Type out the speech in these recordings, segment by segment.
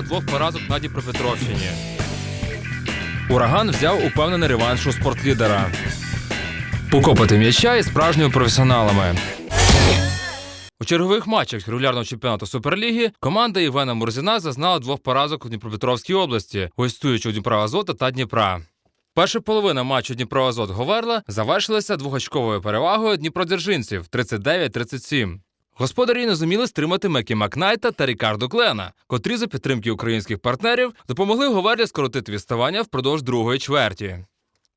Зазнала двох поразок на Дніпропетровщині. Ураган взяв упевнений реванш у спортлідера. Покопати м'яча із справжніми професіоналами. У чергових матчах регулярного чемпіонату Суперліги команда Івана Мурзіна зазнала двох поразок у Дніпропетровській області, гостюючи у Дніпра Азота та Дніпра. Перша половина матчу Дніпро Азот Говерла завершилася двохочковою перевагою дніпродзержинців 39-37. Господарі не зуміли стримати Мекі Макнайта та Рікардо Клена, котрі за підтримки українських партнерів допомогли Говерлі скоротити відставання впродовж другої чверті.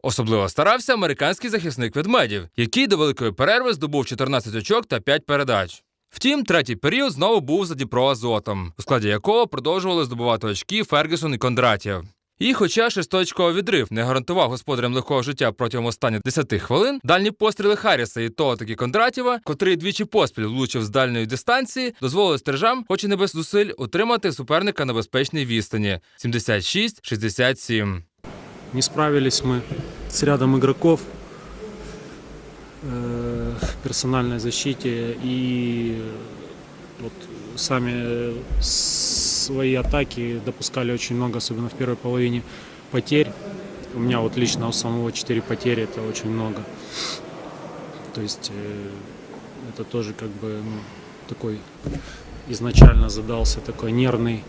Особливо старався американський захисник ведмедів, який до великої перерви здобув 14 очок та 5 передач. Втім, третій період знову був за Дніпро Азотом, у складі якого продовжували здобувати очки Фергюсон і Кондратєв. І хоча шестиочковий відрив не гарантував господарям легкого життя протягом останніх 10 хвилин, дальні постріли Харріса і того таки Кондратєва, котрий двічі поспіль влучив з дальньої дистанції, дозволили стержам, хоч і не без зусиль, утримати суперника на безпечній відстані 76-67. Не справились мы с рядом игроков э, в персональной защите и вот сами свои атаки допускали очень много, особенно в первой половине потерь. У меня вот лично у самого 4 потери это очень много. То есть э, это тоже как бы ну, такой изначально задался такой нервный,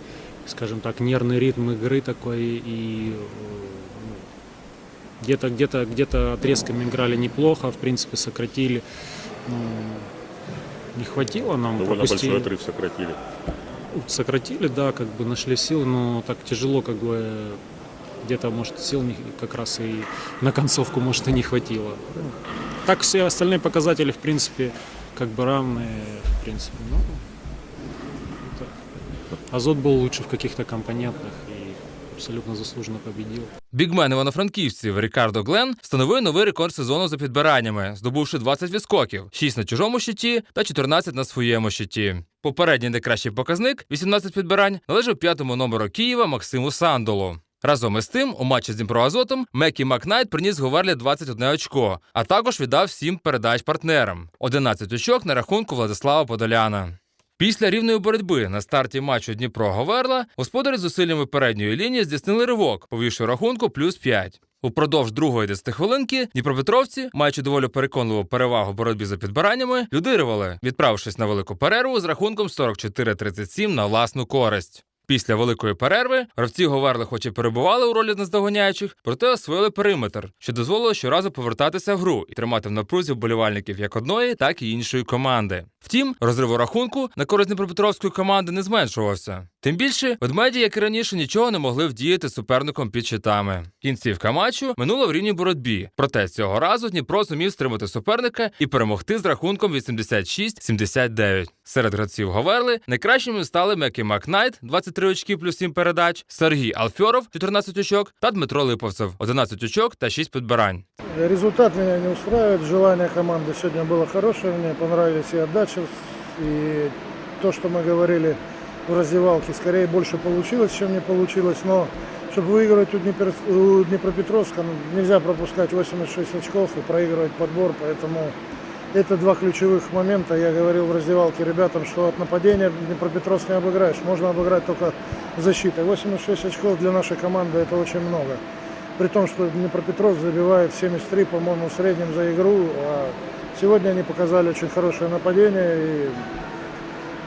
скажем так, нервный ритм игры такой и ну, где-то где-то где-то отрезками играли неплохо, в принципе сократили. Ну, не хватило нам, Довольно пропустили. большой отрыв сократили. Сократили, да, как бы нашли силы, но так тяжело, как бы где-то, может, сил не- как раз и на концовку, может, и не хватило. Ну, Так все остальные показатели, в принципе, как бы равные, в принципе, ну, это- Азот был лучше в каких-то компонентах и абсолютно заслуженно победил. Бігмен івано-франківців Рікардо Глен встановив новий рекорд сезону за підбираннями, здобувши 20 відскоків, 6 на чужому щиті та 14 на своєму щиті. Попередній найкращий показник 18 підбирань належав п'ятому номеру Києва Максиму Сандолу. Разом із тим, у матчі з Дніпроазотом Мекі Макнайт приніс Говерлі 21 очко, а також віддав 7 передач партнерам. 11 очок на рахунку Владислава Подоляна. Після рівної боротьби на старті матчу Дніпро Говерла господарі зусиллями передньої лінії здійснили ривок, повівши рахунку плюс 5. Упродовж другої десятихвилинки Дніпропетровці, маючи доволі переконливу перевагу боротьбі за підбираннями, людирували, відправившись на велику перерву з рахунком 44-37 на власну користь. Після великої перерви гравці Говерли хоч і перебували у ролі наздоганяючих, проте освоїли периметр, що дозволило щоразу повертатися в гру і тримати в напрузі вболівальників як одної, так і іншої команди. Втім, розрив у рахунку на користь Дніпропетровської команди не зменшувався. Тим більше, ведмеді, як і раніше, нічого не могли вдіяти суперником під щитами. Кінцівка матчу минула в рівній боротьбі. Проте цього разу Дніпро зумів стримати суперника і перемогти з рахунком 86-79. Серед гравців Говерли найкращими стали Мекі Макнайт 23 очки плюс 7 передач, Сергій Алфьоров 14 очок та Дмитро Липовцев 11 очок та 6 підбирань. Результат меня не устраивает. Желание команды сегодня было хорошее. Мне понравились и отдачи, и то, что мы говорили В раздевалке. Скорее больше получилось, чем не получилось. Но чтобы выигрывать у, Днепр... у Днепропетровска, ну, нельзя пропускать 86 очков и проигрывать подбор. Поэтому это два ключевых момента. Я говорил в раздевалке ребятам, что от нападения Днепропетровск не обыграешь. Можно обыграть только защитой. 86 очков для нашей команды это очень много. При том, что Днепропетровск забивает 73, по-моему, в среднем за игру. А сегодня они показали очень хорошее нападение и,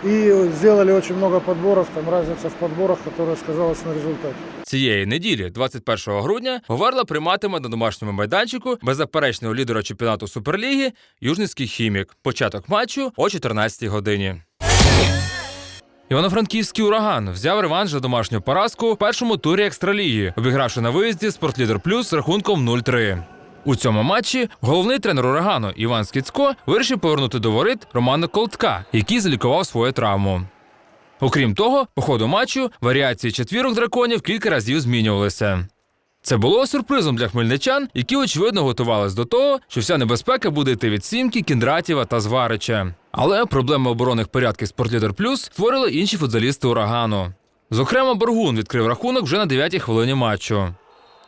и сделали очень много подборов. Там разница в подборах, которая сказалась на результате. Цієї неділі, 21 грудня, Говерла прийматиме на домашньому майданчику беззаперечного лідера чемпіонату Суперліги Южницький хімік. Початок матчу о 14 годині. Івано-Франківський ураган взяв реванш за домашню поразку в першому турі екстраліги, обігравши на виїзді спортлідер плюс рахунком 0-3. У цьому матчі головний тренер урагану Іван Скіцько вирішив повернути до воріт Романа Колтка, який залікував свою травму. Окрім того, по ходу матчу варіації четвірок драконів кілька разів змінювалися. Це було сюрпризом для хмельничан, які очевидно готувались до того, що вся небезпека буде йти від Сімки, Кіндратєва та Зварича. Але проблеми оборонних порядків Спортлідер Плюс створили інші футзалісти урагану. Зокрема, Боргун відкрив рахунок вже на 9-й хвилині матчу.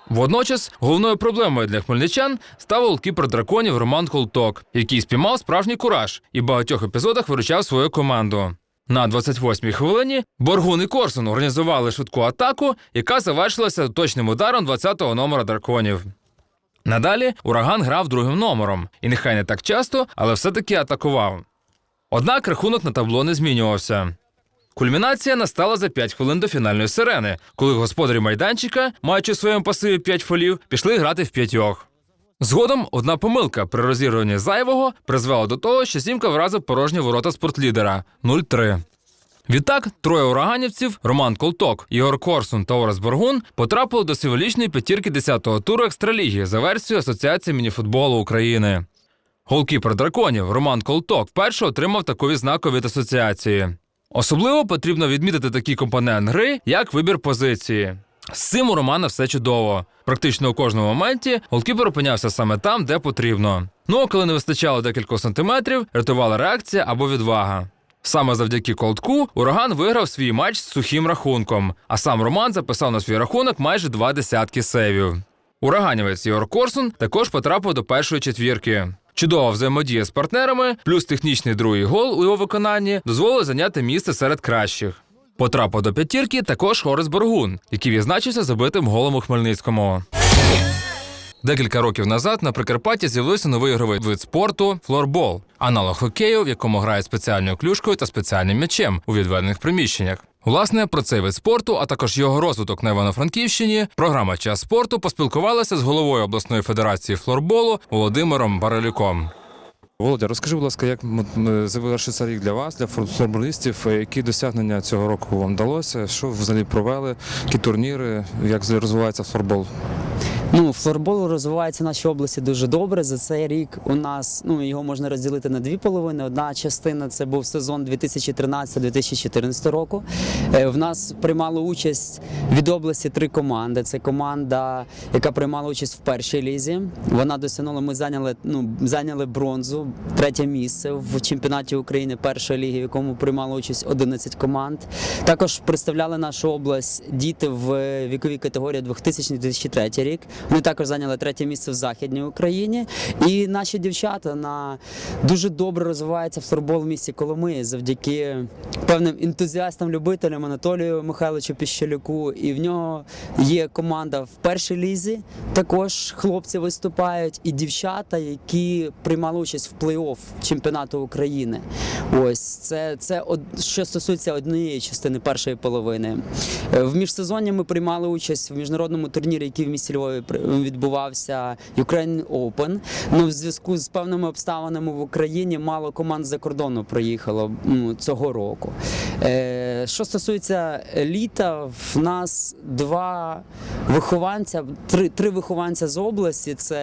Водночас головною проблемою для хмельничан став голкіпер драконів Роман Колток, який спіймав справжній кураж і в багатьох епізодах виручав свою команду. На 28-й хвилині Боргун і Корсун організували швидку атаку, яка завершилася точним ударом 20-го номера драконів. Надалі ураган грав другим номером, і нехай не так часто, але все-таки атакував. Однак рахунок на табло не змінювався. Кульмінація настала за 5 хвилин до фінальної сирени, коли господарі майданчика, маючи в своєму пасиві 5 фолів, пішли грати в п'ятьох. Згодом одна помилка при розігруванні зайвого призвела до того, що сімка вразив порожні ворота спортлідера 0-3. Відтак троє ураганівців Роман Колток, Ігор Корсун та Орес Боргун потрапили до символічної п'ятірки 10-го туру екстраліги за версією Асоціації мініфутболу України. Голкіпер драконів Роман Колток вперше отримав таку відзнаку від асоціації. Особливо потрібно відмітити такий компонент гри, як вибір позиції. З цим у Романа все чудово. Практично у кожному моменті голкіпер опинявся саме там, де потрібно. Ну а коли не вистачало декількох сантиметрів, рятувала реакція або відвага. Саме завдяки колтку ураган виграв свій матч з сухим рахунком, а сам Роман записав на свій рахунок майже два десятки сейвів. Ураганівець Ігор Корсун також потрапив до першої четвірки. Чудова взаємодія з партнерами, плюс технічний другий гол у його виконанні дозволили зайняти місце серед кращих. Потрапив до п'ятірки також Хорес Боргун, який відзначився забитим голом у Хмельницькому. Декілька років назад на Прикарпатті з'явився новий ігровий вид спорту флорбол, аналог хокею, в якому грають спеціальною клюшкою та спеціальним м'ячем у відведених приміщеннях. Власне, про цей вид спорту, а також його розвиток на Івано-Франківщині, програма Час спорту поспілкувалася з головою обласної федерації флорболу Володимиром Баралюком. Володя, розкажи, будь ласка, як завершився рік для вас, для фут- футболістів, е, які досягнення цього року вам вдалося? Що взагалі провели, які турніри, як розвивається футбол? Ну, флорбол розвивається в нашій області дуже добре. За цей рік у нас ну його можна розділити на дві половини. Одна частина це був сезон 2013-2014 року. Е, В нас приймало участь від області три команди. Це команда, яка приймала участь в першій лізі. Вона досягнула. Ми зайняли ну зайняли бронзу, третє місце в чемпіонаті України першої ліги, в якому приймало участь 11 команд. Також представляли нашу область діти в віковій категорії 2000-2003 рік. Вони також зайняли третє місце в Західній Україні. І наші дівчата на дуже добре розвиваються в флорбол в місті Коломиї завдяки певним ентузіастам, любителям Анатолію Михайловичу Піщалюку. І в нього є команда в першій лізі. Також хлопці виступають, і дівчата, які приймали участь в плей-офф чемпіонату України. Ось це, це що стосується однієї частини першої половини. Е, В міжсезонні ми приймали участь в міжнародному турнірі, який в місті Львові відбувався Ukraine Open. Ну, в зв'язку з певними обставинами в Україні мало команд за кордону приїхало цього року. Е, Що стосується літа, в нас два вихованця, три, три вихованця з області: це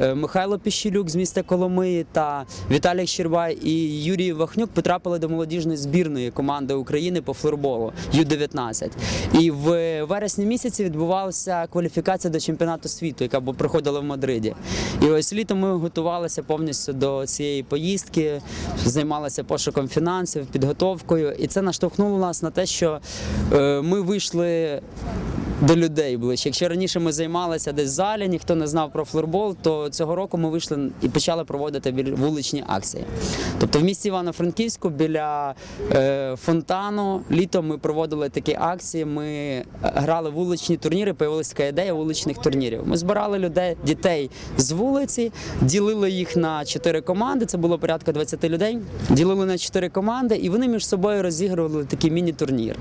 е, Михайло Піщелюк з міста Коломиї та Віталій Щербай і Юрій Вахнюк потрапили до молодіжної збірної команди України по флорболу Ю-19. І в вересні місяці відбувалася кваліфікація до чемпіонату світу, яка проходила в Мадриді. І ось літом ми готувалися повністю до цієї поїздки, займалися пошуком фінансів, підготовкою. І це наштовхнуло нас на те, що е, ми вийшли до людей ближче. Якщо раніше ми займалися десь в залі, ніхто не знав про флорбол, то цього року ми вийшли і почали проводити вуличні акції. Тобто в місті Івано-Франківську біля е, фонтану літом ми проводили такі акції. Ми грали вуличні турніри, появилася така ідея вуличних турнірів. Ми збирали людей, дітей з вулиці, ділили їх на чотири команди. Це було порядка 20 людей. Ділили на чотири команди, і вони між собою розігрували такий міні-турнір.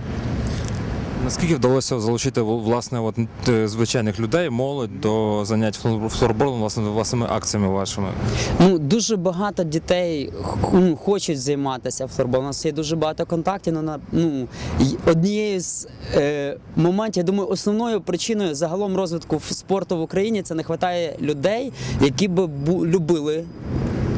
Наскільки вдалося залучити власне от, е, звичайних людей, молодь до занять флорболом, власне, власними акціями вашими? Ну дуже багато дітей ну, хочуть займатися флорболом. У нас є дуже багато контактів. Ну, на ну однією з е, моментів, я думаю, основною причиною загалом розвитку спорту в Україні це не вистачає людей, які бу- любили.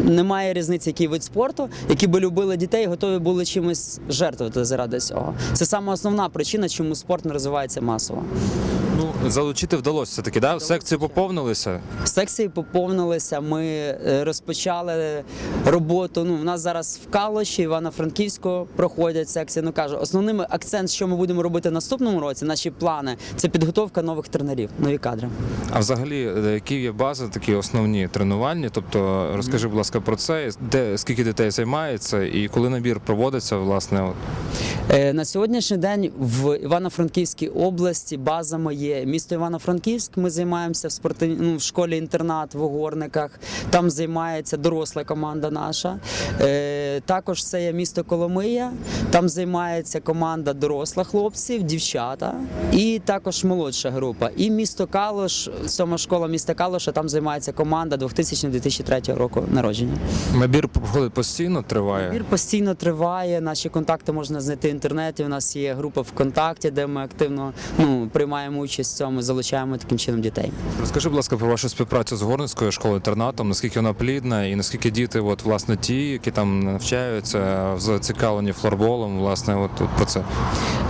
Немає різниці, який вид спорту, які би любили дітей, готові були чимось жертвувати заради цього. Це саме основна причина, чому спорт не розвивається масово. Ну, залучити вдалося все-таки, да? Секції поповнилися. Секції поповнилися. Ми е, розпочали роботу. Ну, у нас зараз в Калоші, Івано-Франківську проходять секції. Ну кажу, основним акцент, що ми будемо робити в наступному році, наші плани, це підготовка нових тренерів, нові кадри. А взагалі, е, які є бази, такі основні тренувальні? Тобто, розкажи, будь ласка, про це, де скільки дітей займається і коли набір проводиться, власне, от. Е, На сьогоднішній день в Івано-Франківській області базами є місто Івано-Франківськ. Ми займаємося в спортив... ну, в школі-інтернат в Угорниках. Там займається доросла команда наша. Е, Також це є місто Коломия. Там займається команда дорослих хлопців, дівчата, і також молодша група. І місто Калош, сьома школа міста Калоша. Там займається команда 2000-2003 року народження. Набір постійно, триває. Набір постійно триває. Наші контакти можна знайти в інтернеті. У нас є група ВКонтакті, де ми активно ну, приймаємо участь в цьому, залучаємо таким чином дітей. Розкажи, будь ласка, про вашу співпрацю з Горницькою школою інтернатом, наскільки вона плідна і наскільки діти, от власне ті, які там навчаються, зацікавлені флорболом, власне, от, от про це.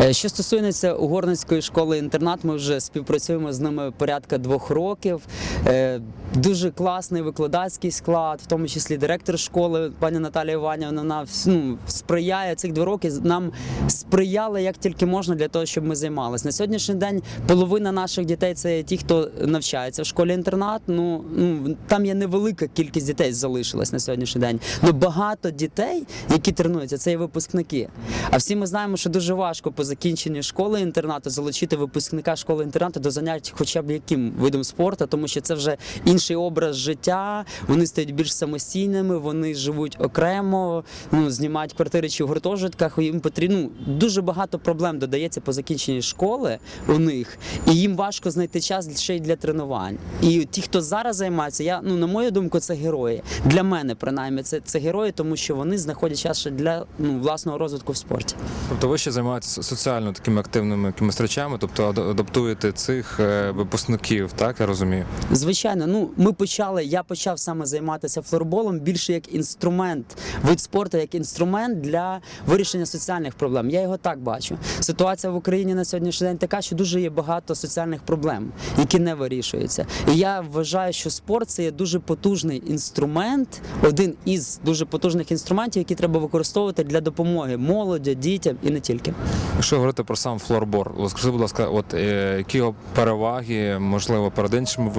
Е, Що стосується Угорницької школи інтернат, ми вже співпрацюємо з ними порядка двох років. Е, Дуже класний викладацький склад, в тому числі директор школи, пані Наталія Іванівна, вона ну, сприяє цих два роки. Нам сприяли як тільки можна для того, щоб ми займалися. На сьогоднішній день половина наших дітей це ті, хто навчається в школі інтернат. Ну, ну там є невелика кількість дітей залишилась на сьогоднішній день. Ну багато дітей, які тренуються, це є випускники. А всі ми знаємо, що дуже важко по закінченні школи інтернату залучити випускника школи інтернату до занять хоча б яким видом спорту, тому що це вже інший образ життя. Вони стають більш самостійними, вони живуть окремо, ну, знімають квартири чи в гуртожитках. Їм потрібно ну, дуже багато проблем додається по закінченні школи у них, і їм важко знайти час ще й для тренувань. І ті, хто зараз займається, я ну на мою думку, це герої. Для мене принаймні це, це герої, тому що вони знаходять час ще для ну, власного розвитку в спорті. Тобто ви ще займаєтеся соціально такими активними якимись речами, тобто адаптуєте цих е, випускників, так я розумію. Звичайно, ну ми почали. Я почав саме займатися флорболом більше як інструмент, вид спорту, як інструмент для вирішення соціальних проблем. Я його так бачу. Ситуація в Україні на сьогоднішній день така, що дуже є багато соціальних проблем, які не вирішуються. І я вважаю, що спорт це є дуже потужний інструмент, один із дуже потужних інструментів, які треба використовувати для допомоги молоді, дітям і не тільки. Якщо говорити про сам флорбор, скажи, будь ласка, от е, які його переваги, можливо, перед іншими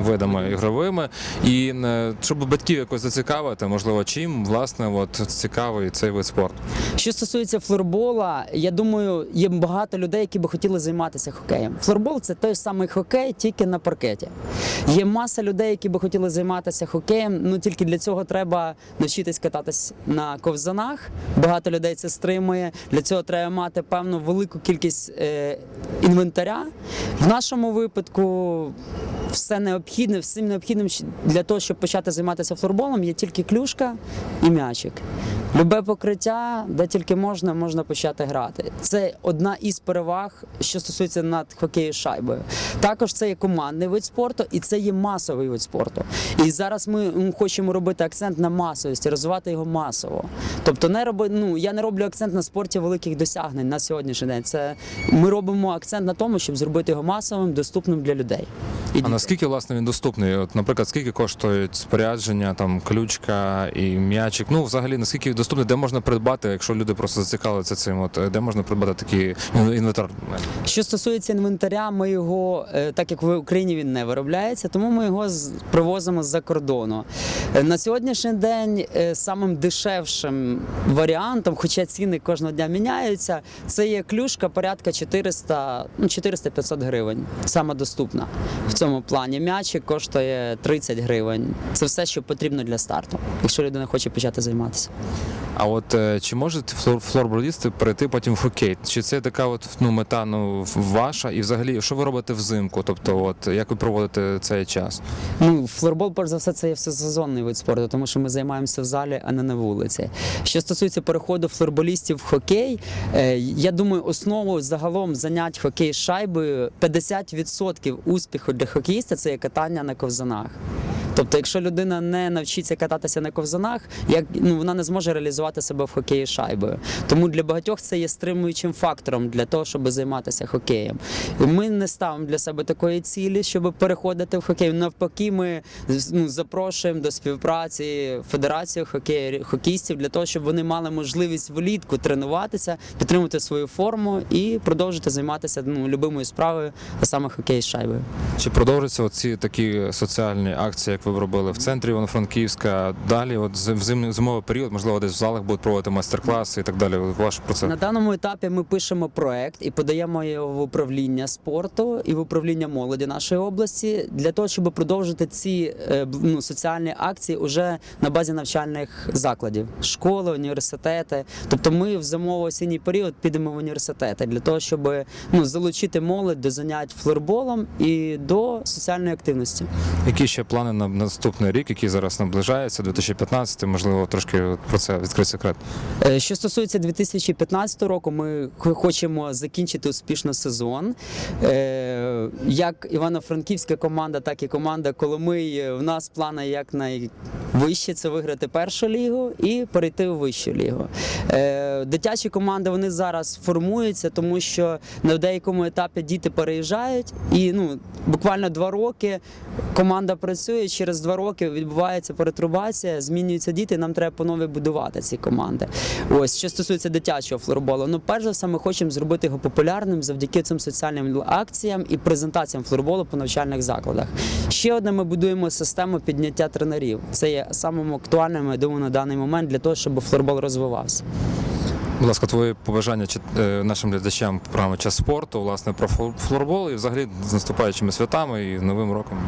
видами ігровими, і е, щоб батьків якось зацікавити, можливо, чим власне от цікавий цей вид спорту. Що стосується флорбола, я думаю, є багато людей, які би хотіли займатися хокеєм. Флорбол це той самий хокей, тільки на паркеті. Є маса людей, які би хотіли займатися хокеєм. Ну тільки для цього треба навчитись кататись на ковзанах. Багато людей це стримує. Для цього треба мати певну велику кількість е, інвентаря. В нашому випадку все необхідне, всім необхідним для того, щоб почати займатися флорболом, є тільки клюшка і м'ячик. Любе покриття, де тільки можна, можна почати грати. Це одна із переваг, що стосується над хокею з шайбою. Також це є командний вид спорту і це є масовий вид спорту. І зараз ми хочемо робити акцент на масовість, розвивати його масово. Тобто, не роби, ну я не роблю акцент на спорті великих досягнень на сьогоднішній день. Це ми робимо акцент на тому, щоб зробити його масовим, доступним для людей. А наскільки власне він доступний? От, наприклад, скільки коштують спорядження, там ключка і м'ячик? Ну, взагалі, наскільки доступний, де можна придбати, якщо люди просто зацікавляться цим? От де можна придбати такий інвентар? Що стосується інвентаря, ми його, е, так як в Україні він не виробляється, тому ми його привозимо з-за кордону. Е, На сьогоднішній день е, самим дешевшим варіантом, хоча ціни кожного дня міняються, це є клюшка порядка 400, ну, 400-500 гривень. Саме доступна в цьому плані. М'ячик коштує 30 гривень. Це все, що потрібно для старту, якщо людина хоче почати займатися. А от е, чи можуть флор, флорболісти перейти потім в хокей? Чи це така от ну мета ну ваша? І взагалі, що ви робите взимку? Тобто, от як ви проводите цей час? Ну, флорбол, перш за все, це є всесезонний вид спорту, тому що ми займаємося в залі, а не на вулиці. Що стосується переходу флорболістів в хокей, е, я думаю, основою загалом занять хокей шайбою 50% успіху для хокеїста це є катання на ковзанах. Тобто, якщо людина не навчиться кататися на ковзанах, як ну вона не зможе реалізувати себе в хокеї шайбою. Тому для багатьох це є стримуючим фактором для того, щоб займатися хокеєм. І Ми не ставимо для себе такої цілі, щоб переходити в хокей. Навпаки, ми ну, запрошуємо до співпраці Федерацію хокею хокеїстів для того, щоб вони мали можливість влітку тренуватися, підтримувати свою форму і продовжити займатися ну, любимою справою, а саме хокей з шайбою. Чи продовжаться оці такі соціальні акції, як ви робили в центрі Івано-Франківська? Далі, от зимний зимовий період, можливо, десь в залах будуть проводити майстер-класи і так далі. Ваш про це На даному етапі ми пишемо проект і подаємо його в управління спорту і в управління молоді нашої області для того, щоб продовжити ці е, ну, соціальні акції уже на базі навчальних закладів, школи, університети. Тобто, ми в зимово-осінній період підемо в університети для того, щоб ну, залучити молодь до занять флорболом і до соціальної активності. які ще плани на наступний рік, який зараз наближається, 2015, можливо, трошки про це відкрити секрет. Е, Що стосується 2015 року, ми хочемо закінчити успішно сезон. Е, Як Івано-Франківська команда, так і команда Коломиї. У нас плани як найвищі це виграти першу лігу і перейти у вищу лігу. Дитячі команди вони зараз формуються, тому що на деякому етапі діти переїжджають, і ну буквально два роки команда працює. Через два роки відбувається перетрубація, змінюються діти. Нам треба по-нові будувати ці команди. Ось що стосується дитячого флорболу. Ну, перш за все, ми хочемо зробити його популярним завдяки цим соціальним акціям і презентаціям флорболу по навчальних закладах. Ще одне, ми будуємо систему підняття тренерів. Це є самим актуальним, я думаю, на даний момент для того, щоб флорбол розвивався. Будь ласка, твої побажання е, нашим глядачам програми час спорту, власне, про флорбол і взагалі з наступаючими святами і новим роком.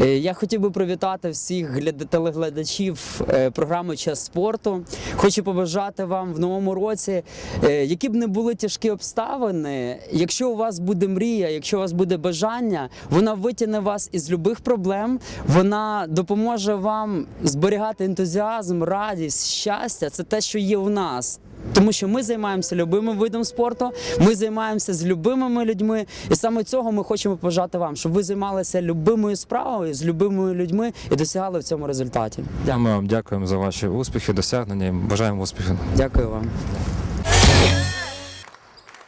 Е, Я хотів би привітати всіх гляд- телеглядачів е, програми Час спорту. Хочу побажати вам в новому році, які б не були тяжкі обставини. Якщо у вас буде мрія, якщо у вас буде бажання, вона витягне вас із любих проблем. Вона допоможе вам зберігати ентузіазм, радість, щастя. Це те, що є в нас. Тому що ми займаємося любимим видом спорту, ми займаємося з любимими людьми, і саме цього ми хочемо побажати вам, щоб ви займалися любимою справою з любимими людьми і досягали в цьому результаті. Дякую, Ми вам дякуємо за ваші успіхи, досягнення. і Бажаємо успіхів. Дякую вам.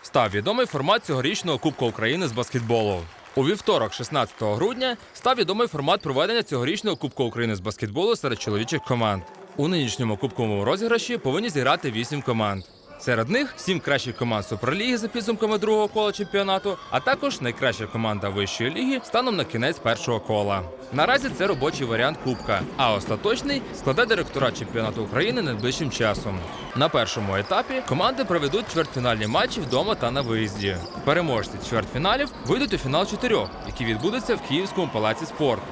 Став відомий формат цьогорічного Кубка України з баскетболу. У вівторок, 16 грудня, став відомий формат проведення цьогорічного Кубка України з баскетболу серед чоловічих команд. У нинішньому кубковому розіграші повинні зіграти 8 команд. Серед них 7 кращих команд Суперліги за підсумками другого кола чемпіонату, а також найкраща команда вищої ліги станом на кінець першого кола. Наразі це робочий варіант Кубка, а остаточний складе директорат чемпіонату України найближчим часом. На першому етапі команди проведуть чвертьфінальні матчі вдома та на виїзді. Переможці чвертьфіналів вийдуть у фінал чотирьох, який відбудеться в Київському палаці спорту.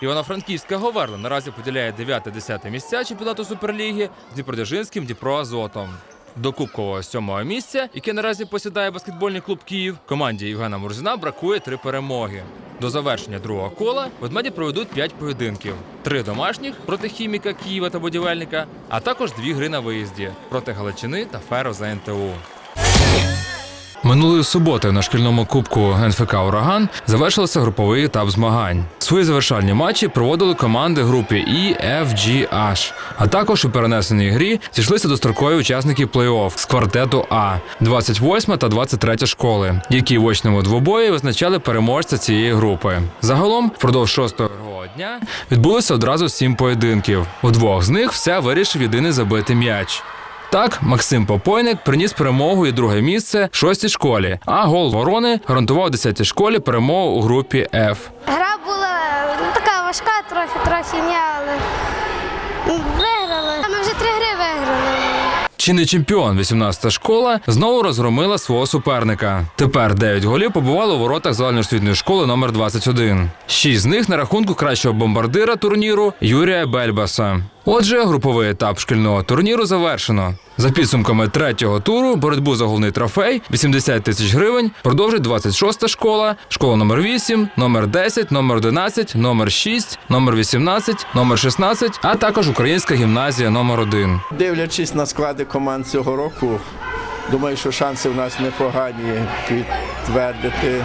Івано-Франківська Говерла наразі поділяє 9-10 місця чемпіонату Суперліги з Дніпродзержинським Дніпроазотом. До кубкового сьомого місця, яке наразі посідає баскетбольний клуб Київ, команді Євгена Мурзина бракує три перемоги. До завершення другого кола ведмеді проведуть п'ять поєдинків: три домашніх проти хіміка Києва та будівельника, а також дві гри на виїзді проти Галичини та Феро за НТУ. Минулої суботи на шкільному кубку НФК Ураган завершився груповий етап змагань. Свої завершальні матчі проводили команди групи І, Ф, G, H. А також у перенесеній грі зійшлися дострокові учасники плей-офф з квартету А 28 та 23 школи, які в очному двобої визначали переможця цієї групи. Загалом, впродовж шостого дня відбулося одразу сім поєдинків. У двох з них все вирішив єдиний забитий м'яч. Так, Максим Попойник приніс перемогу і друге місце шостій школі, а гол ворони гарантував 10-й школі перемогу у групі F. Гра була ну, така важка, трохи, трохи ні, але виграли. Ми вже три гри виграли. Чинний чемпіон 18-та школа знову розгромила свого суперника. Тепер 9 голів побувало у воротах загальноосвітньої школи номер 21. Шість з них на рахунку кращого бомбардира турніру Юрія Бельбаса. Отже, груповий етап шкільного турніру завершено. За підсумками третього туру боротьбу за головний трофей 80 тисяч гривень продовжить 26-та школа, школа номер 8, номер 10, номер 11, номер 6, номер 18, номер 16, а також Українська гімназія номер 1. Дивлячись на склади команд цього року, думаю, що шанси в нас непогані підтвердити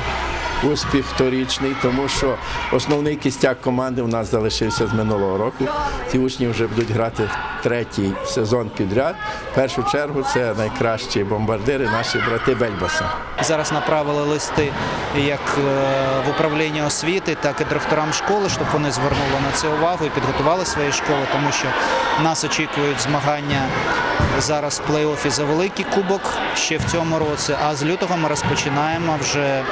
успіх торічний, тому що основний кістяк команди у нас залишився з минулого року. Ці учні вже будуть грати третій сезон підряд. В першу чергу це найкращі бомбардири, наші брати Бельбаса. Зараз направили листи як е, в управління освіти, так і директорам школи, щоб вони звернули на це увагу і підготували свої школи, тому що нас очікують змагання зараз плей-офі за великий кубок ще в цьому році. А з лютого ми розпочинаємо вже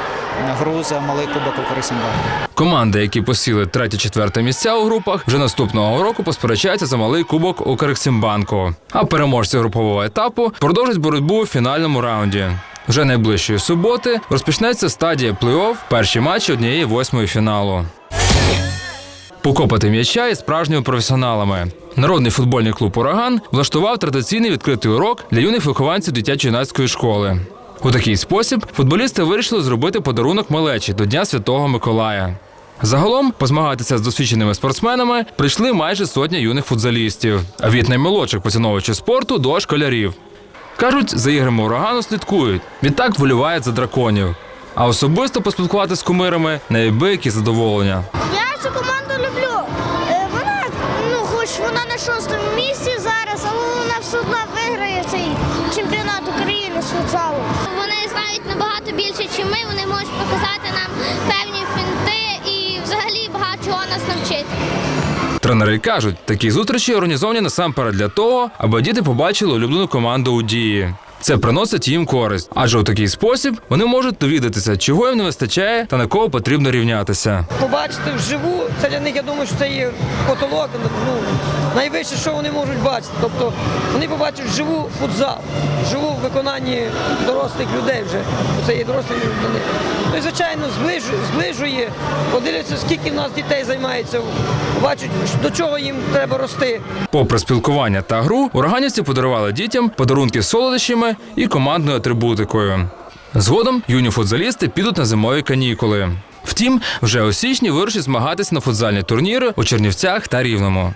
гру малий кубок Укрсімбанку. Команди, які посіли третє-четверте місця у групах, вже наступного року посперечаються за малий кубок Укрексімбанку. А переможці групового етапу продовжать боротьбу у фінальному раунді. Вже найближчої суботи розпочнеться стадія плей-офф, перші матчі однієї восьмої фіналу. Покопати м'яча із справжніми професіоналами. Народний футбольний клуб Ураган влаштував традиційний відкритий урок для юних вихованців дитячо-юнацької школи. У такий спосіб футболісти вирішили зробити подарунок малечі до Дня Святого Миколая. Загалом позмагатися з досвідченими спортсменами прийшли майже сотня юних футзалістів, а від наймолодших поціновувачів спорту до школярів. Кажуть, за іграми урагану слідкують, відтак вболівають за драконів. А особисто поспілкувати з кумирами неабиякі задоволення. Я цю команду люблю. Е, Вона, ну, хоч вона на шостому місці зараз, але вона все одно виграє цей чемпіонат України з футзалу. Вони знають набагато більше, ніж ми. Вони можуть показати нам певні фінти і взагалі багато чого нас навчити. Тренери кажуть, такі зустрічі організовані насамперед для того, аби діти побачили улюблену команду у дії. Це приносить їм користь, адже у такий спосіб вони можуть довідатися, чого їм не вистачає та на кого потрібно рівнятися. побачити вживу, це для них, я думаю, що це є потолок, ну, найвище, що вони можуть бачити. Тобто вони побачать вживу футзал, вживу в виконанні дорослих людей вже. Це є дорослі люди. Ну і звичайно, зближує, зближує, подивляться, скільки в нас дітей займається, бачать, до чого їм треба рости. Попри спілкування та гру, ураганівці подарували дітям подарунки з солодощами і командною атрибутикою. Згодом юні футзалісти підуть на зимові канікули. Втім, вже у січні вирішить змагатися на футзальні турніри у Чернівцях та Рівному.